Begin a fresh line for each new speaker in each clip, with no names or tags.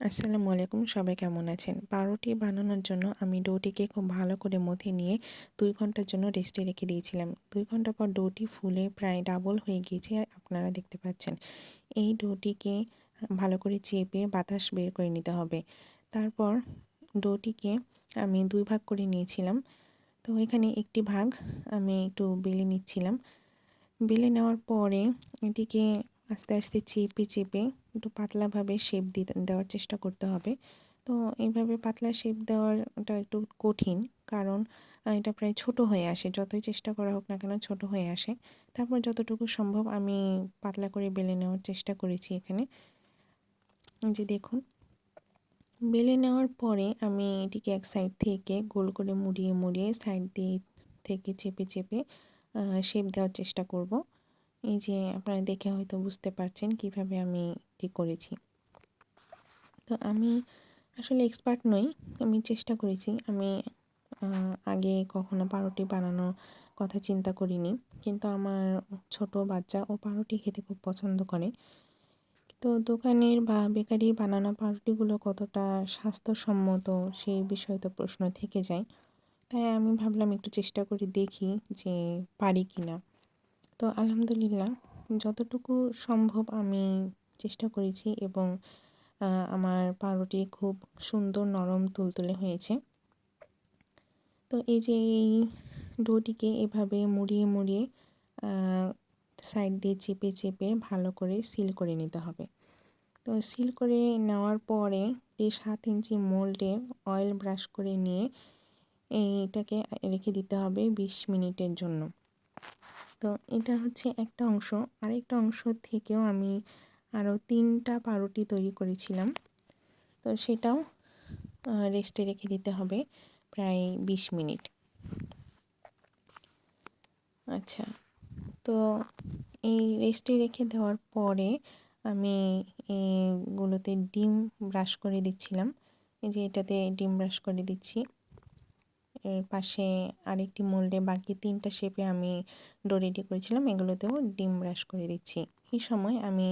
আসসালামু আলাইকুম, সবাই কেমন আছেন? পাউরুটি বানানোর জন্য আমি ডোটিকে খুব ভালো করে মথে নিয়ে দুই ঘণ্টার জন্য রেস্টে রেখে দিয়েছিলাম। দুই ঘণ্টা পর ডোটি ফুলে প্রায় ডাবল হয়ে গিয়েছে আপনারা দেখতে পাচ্ছেন। এই ডোটিকে ভালো করে চেপে বাতাস বের করে নিতে হবে। তারপর ডোটিকে আমি দুই ভাগ করে নিয়েছিলাম। তো এখানে একটি ভাগ আমি একটু বেলে নিচ্ছিলাম। বেলে নেওয়ার পরে এটিকে আস্তে আস্তে চেপে চেপে একটু পাতলাভাবে শেপ দিতে দেওয়ার চেষ্টা করতে হবে। তো এইভাবে পাতলা শেপ দেওয়ারটা একটু কঠিন কারণ এটা প্রায় ছোট হয়ে আসে। যতই চেষ্টা করা হোক না কেন ছোট হয়ে আসে। তারপর যতটুকু সম্ভব আমি পাতলা করে বেলে নেওয়ার চেষ্টা করেছি এখানে। যে দেখুন, বেলে নেওয়ার পরে আমি এটিকে এক সাইড থেকে গোল করে মুড়িয়ে মুড়িয়ে সাইড দিয়ে থেকে চেপে চেপে শেপ দেওয়ার চেষ্টা করব। এই যে আপনারা দেখে হয়তো বুঝতে পারছেন কীভাবে আমি ঠিক করেছি। তো আমি আসলে এক্সপার্ট নই, আমি চেষ্টা করেছি। আমি আগে কখনো পাউরুটি বানানোর কথা চিন্তা করিনি। কিন্তু আমার ছোট বাচ্চা, ও পাউরুটি খেতে খুব পছন্দ করে। তো দোকানের বা বেকারির বানানো পাউরুটিগুলো কতটা স্বাস্থ্যসম্মত সেই বিষয়ে তো প্রশ্ন থেকে যায়। তাই আমি ভাবলাম একটু চেষ্টা করে দেখি যে পারি কি না তো আলহামদুলিল্লাহ, যতটুকু সম্ভব আমি চেষ্টা করেছি এবং আমার পাউরুটি খুব সুন্দর নরম তুলতুলে হয়েছে। তো এই যে এই ডোটিকে এভাবে মুড়িয়ে মুড়িয়ে সাইড দিয়ে চেপে চেপে ভালো করে সিল করে নিতে হবে। তো সিল করে নেওয়ার পরে এই সাত ইঞ্চি মোল্ডে অয়েল ব্রাশ করে নিয়ে, এইটাকে রেখে দিতে হবে বিশ মিনিটের জন্য। তো এটা হচ্ছে একটা অংশ। আরেকটা অংশ থেকেও আমি আরও তিনটা পাউরুটি তৈরি করেছিলাম। তো সেটাও রেস্টে রেখে দিতে হবে প্রায় বিশ মিনিট। আচ্ছা তো এই রেস্টে রেখে দেওয়ার পরে আমি এগুলোতে ডিম ব্রাশ করে দিচ্ছিলাম। এই যে এটাতে ডিম ব্রাশ করে দিচ্ছি। এর পাশে আরেকটি মোল্ডে বাকি তিনটা শেপে আমি ডো রেডি করেছিলাম, এগুলোতেও ডিম ব্রাশ করে দিচ্ছি। এই সময় আমি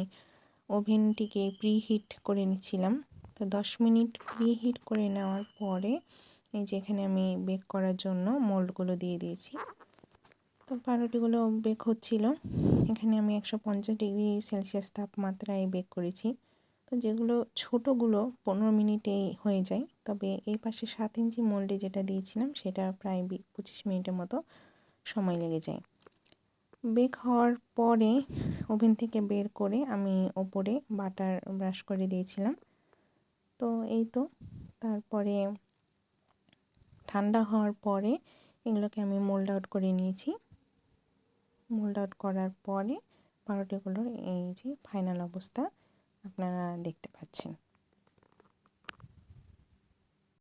ওভেনটিকে প্রিহিট করে নিচ্ছিলাম। তো দশ মিনিট প্রিহিট করে নেওয়ার পরে এই যে এখানে আমি বেক করার জন্য মোল্ডগুলো দিয়ে দিয়েছি। তো পাউরুটিগুলো বেক হচ্ছিল। এখানে আমি একশো পঞ্চাশ ডিগ্রি সেলসিয়াস তাপমাত্রায় বেক করেছি। তো যেগুলো ছোটোগুলো পনেরো মিনিটেই হয়ে যায়। তবে এই পাশে সাত ইঞ্চি মোল্ডে যেটা দিয়েছিলাম, সেটা প্রায় পঁচিশ মিনিটের মতো সময় লেগে যায়। বেক হওয়ার পরে ওভেন থেকে বের করে আমি ওপরে বাটার ব্রাশ করে দিয়েছিলাম। তো এই তো, তারপরে ঠান্ডা হওয়ার পরে এগুলোকে আমি মোল্ড আউট করে নিয়েছি। মোল্ড আউট করার পরে পাউরুটিগুলোর এই যে ফাইনাল অবস্থা আপনারা দেখতে পাচ্ছেন।